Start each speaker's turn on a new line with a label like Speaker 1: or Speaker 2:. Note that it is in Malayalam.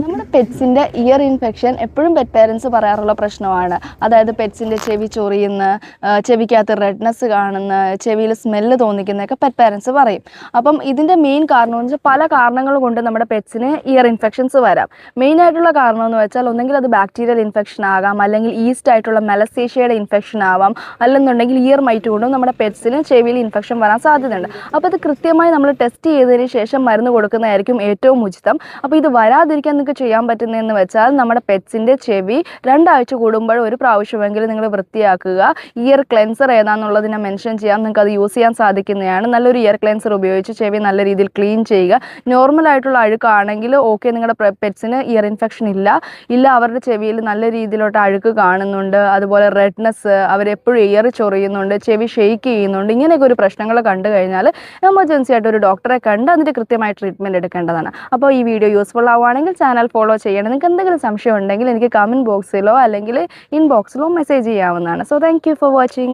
Speaker 1: നമ്മുടെ പെറ്റ്സിന്റെ ഇയർ ഇൻഫെക്ഷൻ എപ്പോഴും പെറ്റ് പേരൻസ് പറയാറുള്ള പ്രശ്നമാണ്. അതായത് പെറ്റ്സിന്റെ ചെവി ചൊറിയുന്ന ചെവിക്കകത്ത് റെഡ്നെസ് കാണുന്ന ചെവിയിൽ സ്മെല്ല് തോന്നിക്കുന്നതൊക്കെ പെറ്റ് പേരൻസ് പറയും. അപ്പം ഇതിന്റെ മെയിൻ കാരണം എന്ന് വെച്ചാൽ പല കാരണങ്ങൾ കൊണ്ട് നമ്മുടെ പെറ്റ്സിന് ഇയർ ഇൻഫെക്ഷൻസ് വരാം. മെയിൻ ആയിട്ടുള്ള കാരണം എന്ന് വെച്ചാൽ ഒന്നെങ്കിൽ അത് ബാക്ടീരിയൽ ഇൻഫെക്ഷൻ ആകാം അല്ലെങ്കിൽ ഈസ്റ്റ് ആയിട്ടുള്ള മെലസേഷ്യയുടെ ഇൻഫെക്ഷൻ ആവാം അല്ലെന്നുണ്ടെങ്കിൽ ഇയർ മൈറ്റ് കൊണ്ടും നമ്മുടെ പെറ്റ്സിന് ചെവിയിൽ ഇൻഫെക്ഷൻ വരാൻ സാധ്യതയുണ്ട്. അപ്പോൾ അത് കൃത്യമായി നമ്മൾ ടെസ്റ്റ് ചെയ്തതിന് ശേഷം മരുന്ന് കൊടുക്കുന്നതായിരിക്കും ഏറ്റവും ഉചിതം. അപ്പോൾ ഇത് വരാതിരിക്കാൻ നിങ്ങൾക്ക് ചെയ്യാൻ പറ്റുന്നതെന്ന് വെച്ചാൽ നമ്മുടെ പെറ്റ്സിന്റെ ചെവി രണ്ടാഴ്ച കൂടുമ്പോൾ ഒരു പ്രാവശ്യമെങ്കിലും നിങ്ങൾ വൃത്തിയാക്കുക. ഇയർ ക്ലെൻസർ ഏതാണെന്നുള്ളതിനെ മെൻഷൻ ചെയ്യാം. നിങ്ങൾക്ക് അത് യൂസ് ചെയ്യാൻ സാധിക്കുന്നതാണ്. നല്ലൊരു ഇയർ ക്ലെൻസർ ഉപയോഗിച്ച് ചെവി നല്ല രീതിയിൽ ക്ലീൻ ചെയ്യുക. നോർമൽ ആയിട്ടുള്ള അഴുക്കാണെങ്കിൽ ഓക്കെ നിങ്ങളുടെ പെറ്റ്സിന് ഇയർ ഇൻഫെക്ഷൻ ഇല്ല. ഇല്ല അവരുടെ ചെവിയിൽ നല്ല രീതിയിലോട്ട് അഴുക്ക് കാണുന്നുണ്ട്. അതുപോലെ റെഡ്നെസ് അവരെപ്പോഴും ഇയർ ചൊറിയുന്നുണ്ട് ചെവി ഷെയ്ക്ക് ചെയ്യുന്നുണ്ട്. ഇങ്ങനെയൊക്കെ ഒരു പ്രശ്നങ്ങൾ കണ്ടു കഴിഞ്ഞാൽ എമർജൻസി ആയിട്ട് ഒരു ഡോക്ടറെ കണ്ട് അതിന്റെ കൃത്യമായ ട്രീറ്റ്മെന്റ് എടുക്കേണ്ടതാണ്. അപ്പോൾ ഈ വീഡിയോ യൂസ്ഫുൾ ആവുകയാണെങ്കിൽ ചാനൽ ഫോളോ ചെയ്യണം. നിങ്ങൾക്ക് എന്തെങ്കിലും സംശയം ഉണ്ടെങ്കിൽ എനിക്ക് കമന്റ് ബോക്സിലോ അല്ലെങ്കിൽ ഇൻബോക്സിലോ മെസ്സേജ് ചെയ്യാവുന്നതാണ്. So thank for watching